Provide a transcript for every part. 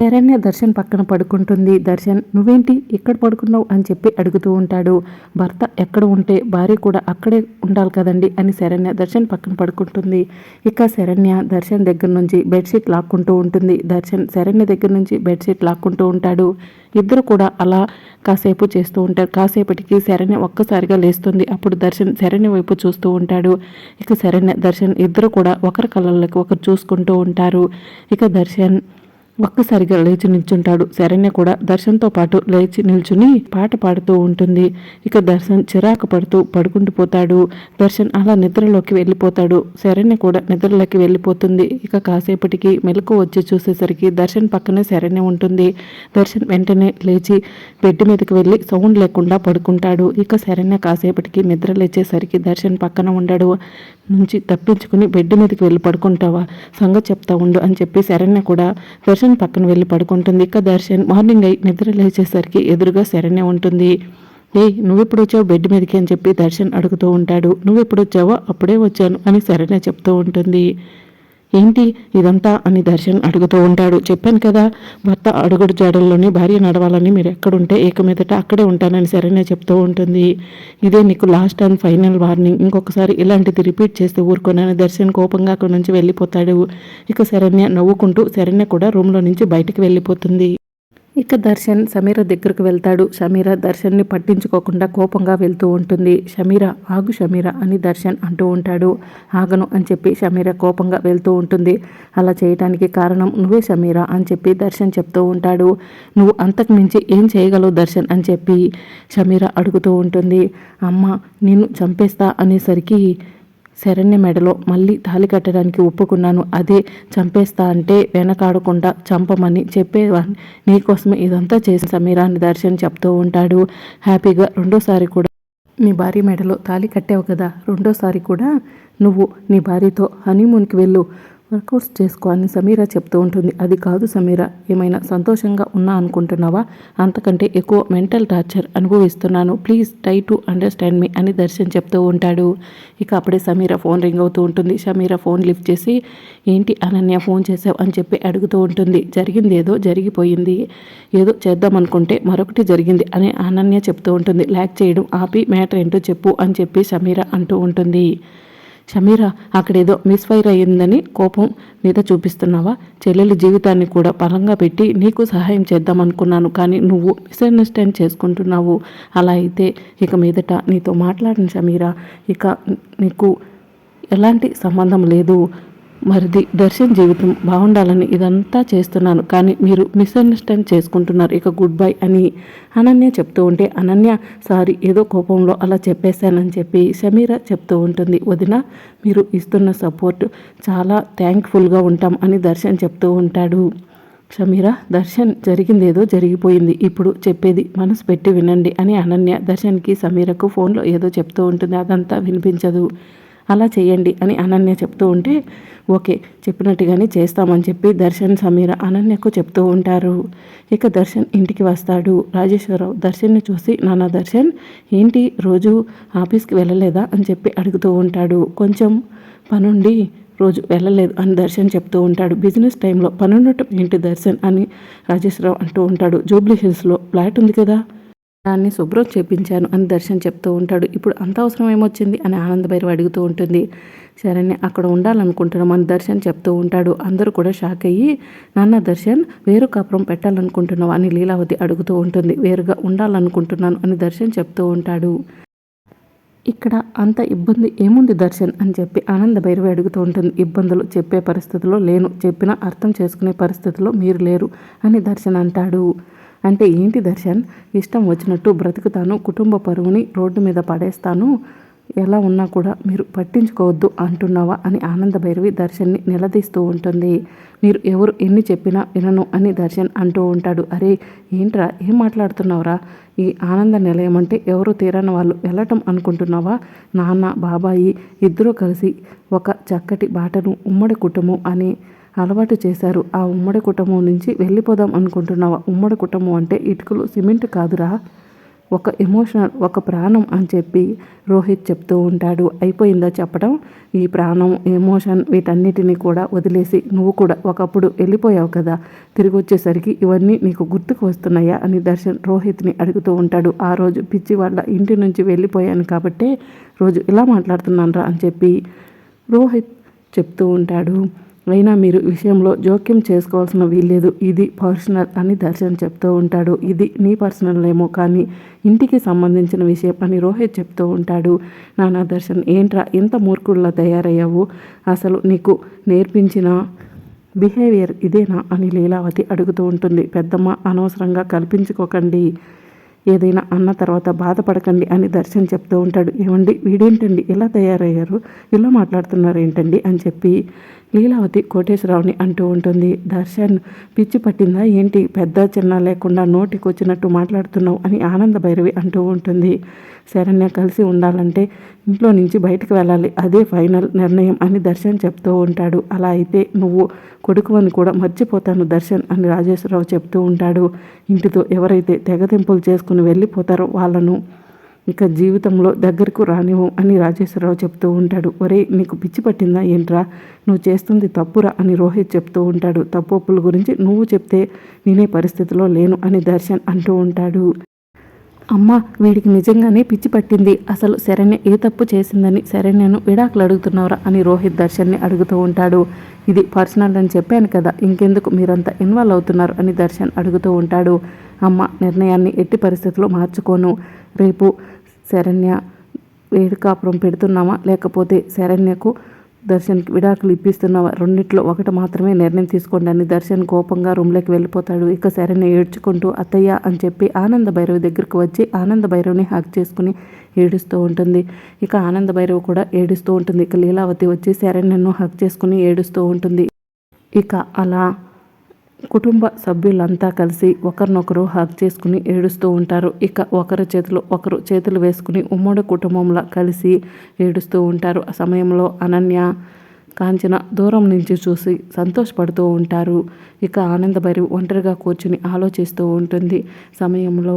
శరణ్య దర్శన్ పక్కన పడుకుంటుంది. దర్శన్ నువ్వేంటి ఇక్కడ పడుకున్నావు? అని చెప్పి అడుగుతూ ఉంటాడు. భర్త ఎక్కడ ఉంటే భార్య కూడా అక్కడే ఉండాలి కదండి అని శరణ్య దర్శన్ పక్కన పడుకుంటుంది. ఇక శరణ్య దర్శన్ దగ్గర నుంచి బెడ్షీట్ లాక్కుంటూ ఉంటుంది. దర్శన్ శరణ్య దగ్గర నుంచి బెడ్షీట్ లాక్కుంటూ ఉంటాడు. ఇద్దరు కూడా అలా కాసేపు చేస్తూ ఉంటారు. కాసేపటికి శరణ్య ఒక్కసారిగా లేస్తుంది. అప్పుడు దర్శన్ శరణ్య వైపు చూస్తూ ఉంటాడు. ఇక శరణ్య దర్శన్ ఇద్దరు కూడా ఒకరి కళ్ళకి ఒకరు చూసుకుంటూ ఉంటారు. ఇక దర్శన్ ఒక్కసారిగా లేచి నిల్చుంటాడు. శరణ్య కూడా దర్శన్తో పాటు లేచి నిల్చుని పాట పాడుతూ ఉంటుంది. ఇక దర్శన్ చిరాకు పడుతూ పడుకుంటూ పోతాడు. దర్శన్ అలా నిద్రలోకి వెళ్ళిపోతాడు. శరణ్య కూడా నిద్రలోకి వెళ్ళిపోతుంది. ఇక కాసేపటికి మెలకు వచ్చి చూసేసరికి దర్శన్ పక్కనే శరణ్య ఉంటుంది. దర్శన్ వెంటనే లేచి బెడ్ మీదకి వెళ్ళి సౌండ్ లేకుండా పడుకుంటాడు. ఇక శరణ్య కాసేపటికి నిద్ర లేచేసరికి దర్శన్ పక్కన ఉండడు. నుంచి తప్పించుకుని బెడ్ మీదకి వెళ్ళి పడుకుంటావా? సంగతి చెప్తా ఉండు అని చెప్పి శరణ్య కూడా దర్శన్ పక్కన వెళ్ళి పడుకుంటుంది. ఇక దర్శన్ మార్నింగ్ అయి నిద్ర లేచేసరికి ఎదురుగా శరణ్య ఉంటుంది. ఏ నువ్వెప్పుడు వచ్చావు బెడ్ మీదకి? అని చెప్పి దర్శన్ అడుగుతూ ఉంటాడు. నువ్వెప్పుడు వచ్చావో అప్పుడే వచ్చాను అని శరణ్య చెప్తూ ఉంటుంది. ఏంటి ఇదంతా అని దర్శన్ అడుగుతూ ఉంటాడు. చెప్పాను కదా భర్త అడుగుడు జాడల్లోనే భార్య నడవాలని మీరు ఎక్కడుంటే ఏకమీదట అక్కడే ఉంటానని సరైన చెప్తూ ఉంటుంది. ఇదే నీకు లాస్ట్ అండ్ ఫైనల్ వార్నింగ్ ఇంకొకసారి ఇలాంటిది రిపీట్ చేస్తే ఊరుకోనని దర్శన్ కోపంగా అక్కడి నుంచి వెళ్ళిపోతాడు. ఇక శరణ్య నవ్వుకుంటూ శరణ్య కూడా రూమ్లో నుంచి బయటకు వెళ్ళిపోతుంది. ఇక దర్శన్ సమీర దగ్గరకు వెళ్తాడు. సమీర దర్శన్ని పట్టించుకోకుండా కోపంగా వెళ్తూ ఉంటుంది. షమీర ఆగు షమీర అని దర్శన్ అంటూ ఉంటాడు. ఆగను అని చెప్పి షమీర కోపంగా వెళ్తూ ఉంటుంది. అలా చేయటానికి కారణం నువ్వే షమీర అని చెప్పి దర్శన్ చెప్తూ ఉంటాడు. నువ్వు అంతకు మించి ఏం చేయగలవు దర్శన్ అని చెప్పి షమీర అడుగుతూ ఉంటుంది. అమ్మ నేను చంపేస్తా అనేసరికి శరణ్య మెడలో మళ్ళీ తాలి కట్టడానికి ఒప్పుకున్నాను. అదే చంపేస్తా అంటే వెనకాడకుండా చంపమని చెప్పేవాడిని నీకోసమే ఇదంతా చేసి సమీరాన్ని దర్శన్ చెప్తూ ఉంటాడు. హ్యాపీగా రెండోసారి కూడా నీ భార్య మెడలో తాలి కట్టావు కదా. రెండోసారి కూడా నువ్వు నీ భార్యతో హనీమూన్కి వెళ్ళు. వర్కౌట్స్ చేసుకో అని సమీర చెప్తూ ఉంటుంది. అది కాదు సమీర ఏమైనా సంతోషంగా ఉన్నా అనుకుంటున్నావా? అంతకంటే ఎక్కువ మెంటల్ టార్చర్ అనుభవిస్తున్నాను. Please try to understand me అని దర్శన్ చెప్తూ ఉంటాడు. ఇక అప్పుడే సమీర ఫోన్ రింగ్ అవుతూ ఉంటుంది. సమీర ఫోన్ లిఫ్ట్ చేసి ఏంటి అనన్య ఫోన్ చేసావు? అని చెప్పి అడుగుతూ ఉంటుంది. జరిగింది ఏదో జరిగిపోయింది. ఏదో చేద్దాం అనుకుంటే మరొకటి జరిగింది అని అనన్య చెప్తూ ఉంటుంది. ల్యాక్ చేయడం ఆపి మ్యాటర్ ఏంటో చెప్పు అని చెప్పి సమీర అంటూ ఉంటుంది. షమీరా అక్కడేదో మిస్ఫైర్ అయ్యిందని కోపం మీద చూపిస్తున్నావా? చెల్లెలి జీవితాన్ని కూడా పరంగా పెట్టి నీకు సహాయం చేద్దాం అనుకున్నాను కానీ నువ్వు మిస్అండర్స్టాండ్ చేసుకుంటున్నావు. అలా అయితే ఇక మీదట నీతో మాట్లాడిన షమీరా. ఇక నీకు ఎలాంటి సంబంధం లేదు. మరిది దర్శన్ జీవితం బాగుండాలని ఇదంతా చేస్తున్నాను. కానీ మీరు మిస్అండర్స్టాండ్ చేసుకుంటున్నారు. ఇక గుడ్ బై అని అనన్య చెప్తూ ఉంటే అనన్య సారీ ఏదో కోపంలో అలా చెప్పేశానని చెప్పి సమీర చెప్తూ ఉంటుంది. వదిన మీరు ఇస్తున్న సపోర్ట్ చాలా థ్యాంక్ఫుల్గా ఉంటాం అని దర్శన్ చెప్తూ ఉంటాడు. సమీర దర్శన్ జరిగిందేదో జరిగిపోయింది. ఇప్పుడు చెప్పేది మనసు పెట్టి వినండి అని అనన్య దర్శన్కి సమీరకు ఫోన్లో ఏదో చెప్తూ ఉంటుంది. అదంతా వినిపించదు. అలా చేయండి అని అనన్య చెప్తూ ఉంటే ఓకే చెప్పినట్టుగానే చేస్తామని చెప్పి దర్శన్ సమీర అనన్యకు చెప్తూ ఉంటారు. ఇక దర్శన్ ఇంటికి వస్తాడు. రాజేశ్వరరావు దర్శన్ని చూసి నాన్న దర్శన్ ఏంటి రోజు ఆఫీస్కి వెళ్ళలేదా? అని చెప్పి అడుగుతూ ఉంటాడు. కొంచెం పనుండి రోజు వెళ్ళలేదు అని దర్శన్ చెప్తూ ఉంటాడు. బిజినెస్ టైంలో పనుండటం ఏంటి దర్శన్? అని రాజేశ్వరరావు అంటూ ఉంటాడు. జూబ్లీ హిల్స్లో ఫ్లాట్ ఉంది కదా దాన్ని శుభ్రం చేపించాను అని దర్శన్ చెప్తూ ఉంటాడు. ఇప్పుడు అంత అవసరం ఏమొచ్చింది? అని ఆనందభైరవ అడుగుతూ ఉంటుంది. సరేనే అక్కడ ఉండాలనుకుంటున్నాం అని దర్శన్ చెప్తూ ఉంటాడు. అందరూ కూడా షాక్ అయ్యి నాన్న దర్శన్ వేరు కాపురం పెట్టాలనుకుంటున్నావు? అని లీలావతి అడుగుతూ ఉంటుంది. వేరుగా ఉండాలనుకుంటున్నాను అని దర్శన్ చెప్తూ ఉంటాడు. ఇక్కడ అంత ఇబ్బంది ఏముంది దర్శన్? అని చెప్పి ఆనంద భైరవి అడుగుతూ ఉంటుంది. ఇబ్బందులు చెప్పే పరిస్థితిలో లేను. చెప్పినా అర్థం చేసుకునే పరిస్థితిలో మీరు లేరు అని దర్శన్ అంటాడు. అంటే ఏంటి దర్శన్? ఇష్టం వచ్చినట్టు బ్రతుకుతాను కుటుంబ పరువుని రోడ్డు మీద పడేస్తాను. ఎలా ఉన్నా కూడా మీరు పట్టించుకోవద్దు అంటున్నావా అని ఆనంద భైరవి దర్శన్ని నిలదీస్తూ ఉంటుంది. మీరు ఎవరు ఎన్ని చెప్పినా వినను అని దర్శన్ అంటూ ఉంటాడు. అరే ఏంట్రా? ఏం మాట్లాడుతున్నావురా? ఈ ఆనంద నిలయం అంటే ఎవరు తీరని వాళ్ళు వెళ్ళటం అనుకుంటున్నావా? నాన్న బాబాయి ఇద్దరూ కలిసి ఒక చక్కటి బాటను ఉమ్మడి కుటుంబం అని అలవాటు చేశారు. ఆ ఉమ్మడి కుటుంబం నుంచి వెళ్ళిపోదాం అనుకుంటున్నావా? ఉమ్మడి కుటుంబం అంటే ఇటుకలు సిమెంట్ కాదురా. ఒక ఎమోషనల్ ఒక ప్రాణం అని చెప్పి రోహిత్ చెప్తూ ఉంటాడు. అయిపోయిందా చెప్పడం? ఈ ప్రాణం ఎమోషన్ వీటన్నిటిని కూడా వదిలేసి నువ్వు కూడా ఒకప్పుడు వెళ్ళిపోయావు కదా. తిరిగి వచ్చేసరికి ఇవన్నీ నీకు గుర్తుకు వస్తున్నాయా అని దర్శన్ రోహిత్ని అడుగుతూ ఉంటాడు. ఆ రోజు పిచ్చి వాళ్ళ ఇంటి నుంచి వెళ్ళిపోయాను కాబట్టే రోజు ఇలా మాట్లాడుతున్నాను అని చెప్పి రోహిత్ చెప్తూ ఉంటాడు. అయినా మీరు విషయంలో జోక్యం చేసుకోవాల్సిన వీల్లేదు. ఇది పర్సనల్ అని దర్శన్ చెప్తూ ఉంటాడు. ఇది నీ పర్సనల్ ఏమో కానీ ఇంటికి సంబంధించిన విషయం అని రోహిత్ చెప్తూ ఉంటాడు. నానా దర్శన్ ఏంట్రా ఎంత మూర్ఖుల్లా తయారయ్యావు? అసలు నీకు నేర్పించిన బిహేవియర్ ఇదేనా అని లీలావతి అడుగుతూ ఉంటుంది. పెద్దమ్మ అనవసరంగా కల్పించుకోకండి. ఏదైనా అన్న తర్వాత బాధపడకండి అని దర్శన్ చెప్తూ ఉంటాడు. ఏమండి? వీడేంటండి? ఇలా తయారయ్యారు? ఇలా మాట్లాడుతున్నారు ఏంటండి అని చెప్పి లీలావతి కోటేశ్వరరావుని అంటూ ఉంటుంది. దర్శన్ పిచ్చి పట్టిందా? ఏంటి? పెద్ద చిన్న లేకుండా నోటికి వచ్చినట్టు మాట్లాడుతున్నావు అని ఆనంద భైరవి అంటూ ఉంటుంది. శరణ్య కలిసి ఉండాలంటే ఇంట్లో నుంచి బయటకు వెళ్ళాలి. అదే ఫైనల్ నిర్ణయం అని దర్శన్ చెప్తూ ఉంటాడు. అలా అయితే నువ్వు కొడుకు అని కూడా మర్చిపోతాను దర్శన్ అని రాజేశ్వరరావు చెప్తూ ఉంటాడు. ఇంటితో ఎవరైతే తెగతింపులు చేసుకుని వెళ్ళిపోతారో వాళ్ళను ఇక జీవితంలో దగ్గరకు రానివ్వం అని రాజేశ్వరరావు చెప్తూ ఉంటాడు. ఒరే నీకు పిచ్చి పట్టిందా ఏంట్రా? నువ్వు చేస్తుంది తప్పురా అని రోహిత్ చెప్తూ ఉంటాడు. తప్పుల గురించి నువ్వు చెప్తే నేనే పరిస్థితిలో లేను అని దర్శన్ అంటూ ఉంటాడు. అమ్మ వీడికి నిజంగానే పిచ్చి పట్టింది. అసలు శరణ్య ఏ తప్పు చేసిందని శరణ్యను విడాకులు అడుగుతున్నారా అని రోహిత్ దర్శన్ని అడుగుతూ ఉంటాడు. ఇది పర్సనల్ అని చెప్పాను కదా ఇంకెందుకు మీరంతా ఇన్వాల్వ్ అవుతున్నారు అని దర్శన్ అడుగుతూ ఉంటాడు. అమ్మ నిర్ణయాన్ని ఎట్టి పరిస్థితుల్లో మార్చుకోను. రేపు శరణ్య వేడుకాపురం పెడుతున్నామా? లేకపోతే శరణ్యకు దర్శన్కి విడాకులు ఇప్పిస్తున్నావా? రెండిట్లో ఒకటి మాత్రమే నిర్ణయం తీసుకోండి అని దర్శన్ కోపంగా రూమ్లోకి వెళ్ళిపోతాడు. ఇక శరణ్య ఏడ్చుకుంటూ అత్తయ్య అని చెప్పి ఆనంద భైరవి దగ్గరకు వచ్చి ఆనంద భైరవిని హక్ చేసుకుని ఏడుస్తూ ఉంటుంది. ఇక ఆనంద భైరవి కూడా ఏడుస్తూ ఉంటుంది. ఇక లీలావతి వచ్చి శరణ్యను హక్ చేసుకుని ఏడుస్తూ ఉంటుంది. ఇక అలా కుటుంబ సభ్యులంతా కలిసి ఒకరినొకరు హక్ చేసుకుని ఏడుస్తూ ఉంటారు. ఇక ఒకరి చేతులు ఒకరు చేతులు వేసుకుని ఉమ్మడి కుటుంబంలో కలిసి ఏడుస్తూ ఉంటారు. ఆ సమయంలో అనన్య కాంచన దూరం నుంచి చూసి సంతోషపడుతూ ఉంటారు. ఇక ఆనందభైరవి ఒంటరిగా కూర్చుని ఆలోచిస్తూ ఉంటుంది. సమయంలో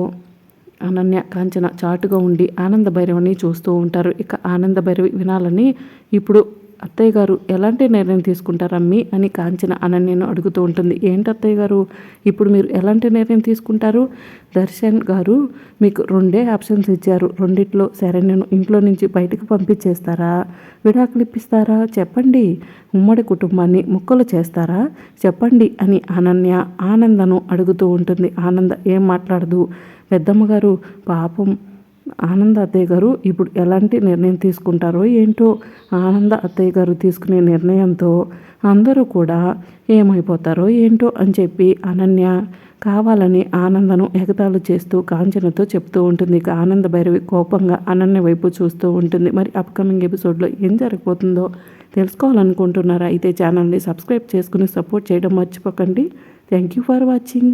అనన్య కాంచన చాటుగా ఉండి ఆనంద భైరవిని చూస్తూ ఉంటారు. ఇక ఆనంద భైరవి వినాలని ఇప్పుడు అత్తయ్య గారు ఎలాంటి నిర్ణయం తీసుకుంటారమ్మి అని కాంచన అనన్యను అడుగుతూ ఉంటుంది. ఏంటి అత్తయ్య గారు ఇప్పుడు మీరు ఎలాంటి నిర్ణయం తీసుకుంటారు? దర్శన్ గారు మీకు రెండే ఆప్షన్స్ ఇచ్చారు. రెండిట్లో శరణ్యను ఇంట్లో నుంచి బయటకు పంపించేస్తారా? విడాకులు ఇప్పిస్తారా? చెప్పండి. ఉమ్మడి కుటుంబాన్ని ముక్కలు చేస్తారా? చెప్పండి అని అనన్య ఆనందను అడుగుతూ ఉంటుంది. ఆనంద ఏం మాట్లాడదు. పెద్దమ్మగారు పాపం ఆనంద అత్తయ్య గారు ఇప్పుడు ఎలాంటి నిర్ణయం తీసుకుంటారో ఏంటో ఆనంద అత్తయ్య గారు తీసుకునే నిర్ణయంతో అందరూ కూడా ఏమైపోతారో ఏంటో అని చెప్పి అనన్య కావాలని ఆనందను ఎగతాళు చేస్తూ కాంచనతో చెప్తూ ఉంటుంది. ఇక ఆనంద భైరవి కోపంగా అనన్య వైపు చూస్తూ ఉంటుంది. మరి అప్కమింగ్ ఎపిసోడ్లో ఏం జరగబోతుందో తెలుసుకోవాలనుకుంటున్నారా? అయితే ఛానల్ని సబ్స్క్రైబ్ చేసుకుని సపోర్ట్ చేయడం మర్చిపోకండి. Thank you for watching